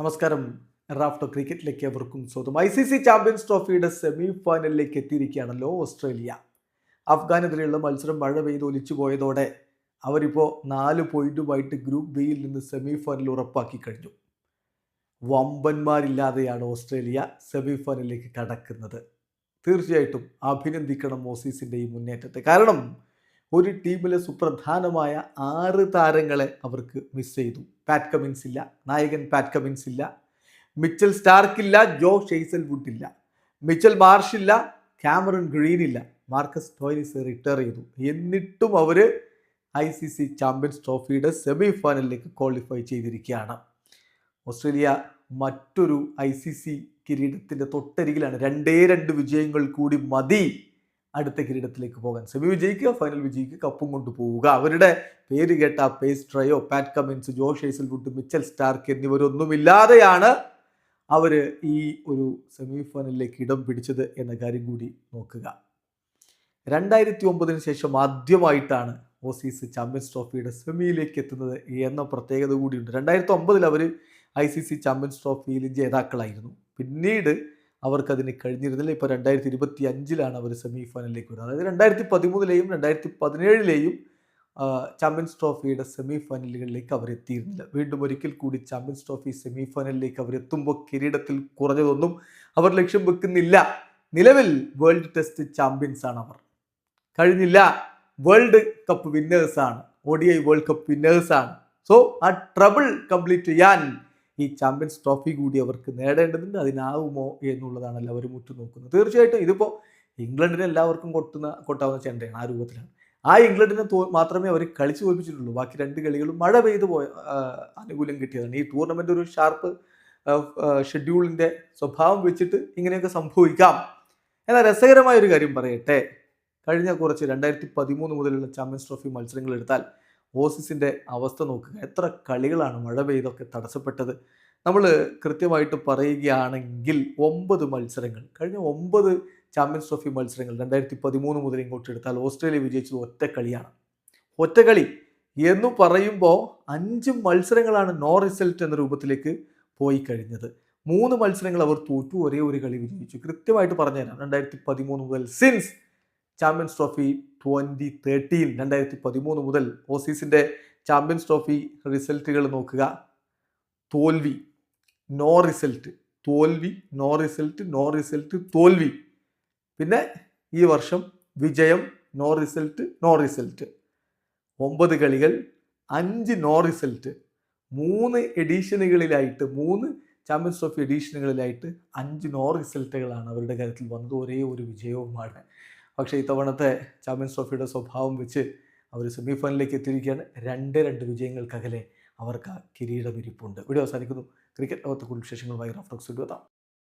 നമസ്കാരം. റാഫ്റ്റോ ക്രിക്കറ്റിലേക്ക് അവർക്കും സ്വന്തം ഐ സി സി ചാമ്പ്യൻസ് ട്രോഫിയുടെ സെമി ഫൈനലിലേക്ക് എത്തിയിരിക്കുകയാണല്ലോ ഓസ്ട്രേലിയ. അഫ്ഗാനെതിരെയുള്ള മത്സരം മഴ പെയ്ത് ഒലിച്ചു പോയതോടെ അവരിപ്പോൾ നാല് പോയിന്റുമായിട്ട് ഗ്രൂപ്പ് ബിയിൽ നിന്ന് സെമി ഫൈനൽ ഉറപ്പാക്കി കഴിഞ്ഞു. വമ്പന്മാരില്ലാതെയാണ് ഓസ്ട്രേലിയ സെമി ഫൈനലിലേക്ക് കടക്കുന്നത്. തീർച്ചയായിട്ടും അഭിനന്ദിക്കണം ഓസീസിന്റെ ഈ മുന്നേറ്റത്തെ. കാരണം ഒരു ടീമിലെ സുപ്രധാനമായ ആറ് താരങ്ങളെ അവർക്ക് മിസ് ചെയ്തു. പാറ്റ് കമിൻസ് ഇല്ല നായകൻ പാറ്റ് കമിൻസ് ഇല്ല മിച്ചൽ സ്റ്റാർക്കില്ല ജോ ഷെയ്സൽ വുഡ് ഇല്ല. മിച്ചൽ മാർഷ് ഇല്ല ക്യാമറൺ ഗ്രീൻ ഇല്ല. മാർക്കസ് ടോയിനിസ് റിട്ടയർ ചെയ്തു. എന്നിട്ടും അവർ ഐ സി സി ചാമ്പ്യൻസ് ട്രോഫിയുടെ സെമി ഫൈനലിലേക്ക് ക്വാളിഫൈ ചെയ്തിരിക്കുകയാണ്. ഓസ്ട്രേലിയ മറ്റൊരു ഐ സി സി കിരീടത്തിന്റെ തൊട്ടരികിലാണ്. രണ്ടേ രണ്ട് വിജയങ്ങൾ കൂടി മതി. അടുത്ത കിരീടത്തിലേക്ക് പോകാൻ. സെമി വിജയിക്കുക ഫൈനൽ വിജയിക്കുക കപ്പും കൊണ്ട് പോവുക. അവരുടെ പേര് കേട്ട pace trio Pat Cummins Josh Hazlewood Mitchell Starc എന്നിവരൊന്നുമില്ലാതെയാണ് അവർ ഈ ഒരു സെമി ഫൈനലിലേക്ക് ഇടം പിടിച്ചത് എന്ന കാര്യം കൂടി നോക്കുക. രണ്ടായിരത്തി ഒമ്പതിന് ശേഷം ആദ്യമായിട്ടാണ് ഓസീസ് ചാമ്പ്യൻസ് ട്രോഫിയുടെ സെമിയിലേക്ക് എത്തുന്നത് എന്ന പ്രത്യേകത കൂടിയുണ്ട്. രണ്ടായിരത്തി ഒമ്പതിൽ അവർ ഐ സി സി ചാമ്പ്യൻസ് ട്രോഫിയിൽ ജേതാക്കളായിരുന്നു. പിന്നീട് അവർക്കതിന് കഴിഞ്ഞിരുന്നില്ല. ഇപ്പോൾ രണ്ടായിരത്തി ഇരുപത്തി അഞ്ചിലാണ് അവർ സെമി ഫൈനലിലേക്ക് വരുന്നത് അതായത് രണ്ടായിരത്തി പതിമൂന്നിലെയും രണ്ടായിരത്തി പതിനേഴിലെയും ചാമ്പ്യൻസ് ട്രോഫിയുടെ സെമി ഫൈനലുകളിലേക്ക് അവർ എത്തിയിരുന്നില്ല. വീണ്ടും ഒരിക്കൽ കൂടി ചാമ്പ്യൻസ് ട്രോഫി സെമി ഫൈനലിലേക്ക് അവർ എത്തുമ്പോൾ കിരീടത്തിൽ കുറഞ്ഞതൊന്നും അവർ ലക്ഷ്യം വെക്കുന്നില്ല. നിലവിൽ വേൾഡ് ടെസ്റ്റ് ചാമ്പ്യൻസ് ആണ് അവർ. കഴിഞ്ഞില്ല. World cup വിന്നേഴ്സാണ് O D I world cup വിന്നേഴ്സാണ് so ആ ട്രബിൾ കംപ്ലീറ്റ് ചെയ്യാൻ ഈ ചാമ്പ്യൻസ് ട്രോഫി കൂടി അവർക്ക് നേടേണ്ടതുണ്ട് അതിനാവുമോ അവർ എല്ലാവരും ഉറ്റുനോക്കുന്നത് തീർച്ചയായിട്ടും ഇതിപ്പോൾ ഇംഗ്ലണ്ടിനെ എല്ലാവർക്കും കൊട്ടുന്ന കൊട്ടാവുന്ന ചെണ്ടയാണ് ആ രൂപത്തിലാണ്. ആ ഇംഗ്ലണ്ടിനെ മാത്രമേ അവർ കളിച്ചു തോൽപ്പിച്ചിട്ടുള്ളൂ. ബാക്കി രണ്ട് കളികളും മഴ പെയ്തു പോയ ആനുകൂല്യം കിട്ടിയതാണ്. ഈ ടൂർണമെന്റ് ഒരു ഷാർപ്പ് ഷെഡ്യൂളിന്റെ സ്വഭാവം വെച്ചിട്ട് ഇങ്ങനെയൊക്കെ സംഭവിക്കാം. എന്നാൽ രസകരമായ ഒരു കാര്യം പറയട്ടെ. കഴിഞ്ഞ കുറച്ച് രണ്ടായിരത്തി പതിമൂന്ന് മുതലുള്ള ചാമ്പ്യൻസ് ട്രോഫി മത്സരങ്ങൾ എടുത്താൽ ഓസീസിന്റെ അവസ്ഥ നോക്കുക. എത്ര കളികളാണ് മഴ പെയ്തൊക്കെ തടസ്സപ്പെട്ടത്. നമ്മൾ കൃത്യമായിട്ട് പറയുകയാണെങ്കിൽ ഒമ്പത് മത്സരങ്ങൾ കഴിഞ്ഞ ഒമ്പത് ചാമ്പ്യൻസ് ട്രോഫി മത്സരങ്ങൾ രണ്ടായിരത്തി പതിമൂന്ന് മുതൽ ഇങ്ങോട്ട് എടുത്താൽ ഓസ്ട്രേലിയ വിജയിച്ചത് ഒറ്റ കളിയാണ്. ഒറ്റ കളി എന്ന് പറയുമ്പോൾ അഞ്ച് മത്സരങ്ങളാണ് നോ റിസൾട്ട് എന്ന രൂപത്തിലേക്ക് പോയി കഴിഞ്ഞത്. മൂന്ന് മത്സരങ്ങൾ അവർ തോറ്റു ഒരേ ഒരു കളി വിജയിച്ചു. കൃത്യമായിട്ട് പറഞ്ഞുതരാം. രണ്ടായിരത്തി പതിമൂന്ന് മുതൽ since champions trophy twenty thirteen രണ്ടായിരത്തി പതിമൂന്ന് മുതൽ ഓസീസിന്റെ ചാമ്പ്യൻസ് ട്രോഫി റിസൾട്ടുകൾ നോക്കുക. തോൽവി നോ റിസൾട്ട് തോൽവി നോ റിസൾട്ട് നോ റിസൾട്ട് തോൽവി. പിന്നെ ഈ വർഷം വിജയം നോ റിസൾട്ട് നോ റിസൾട്ട് ഒമ്പത് കളികൾ അഞ്ച് നോ റിസൾട്ട് മൂന്ന് എഡീഷനുകളിലായിട്ട് മൂന്ന് ചാമ്പ്യൻസ് ട്രോഫി എഡീഷനുകളിലായിട്ട് അഞ്ച് നോ റിസൾട്ടുകളാണ് അവരുടെ കാര്യത്തിൽ വന്നത്. ഒരേ ഒരു വിജയവുമാണ്. പക്ഷേ ഇത്തവണത്തെ ചാമ്പ്യൻസ് ട്രോഫിയുടെ സ്വഭാവം വെച്ച് അവർ സെമി ഫൈനലിലേക്ക് എത്തിയിരിക്കുകയാണ്. രണ്ട് രണ്ട് വിജയങ്ങൾക്കകലെ അവർക്ക് ആ കിരീടമിരിപ്പുണ്ട്. ഇവിടെ അവസാനിക്കുന്നു. ക്രിക്കറ്റ് ലോകത്തെ കൂടുതൽ വിശേഷങ്ങളുമായി റഫ്ലക്സ് എത്താം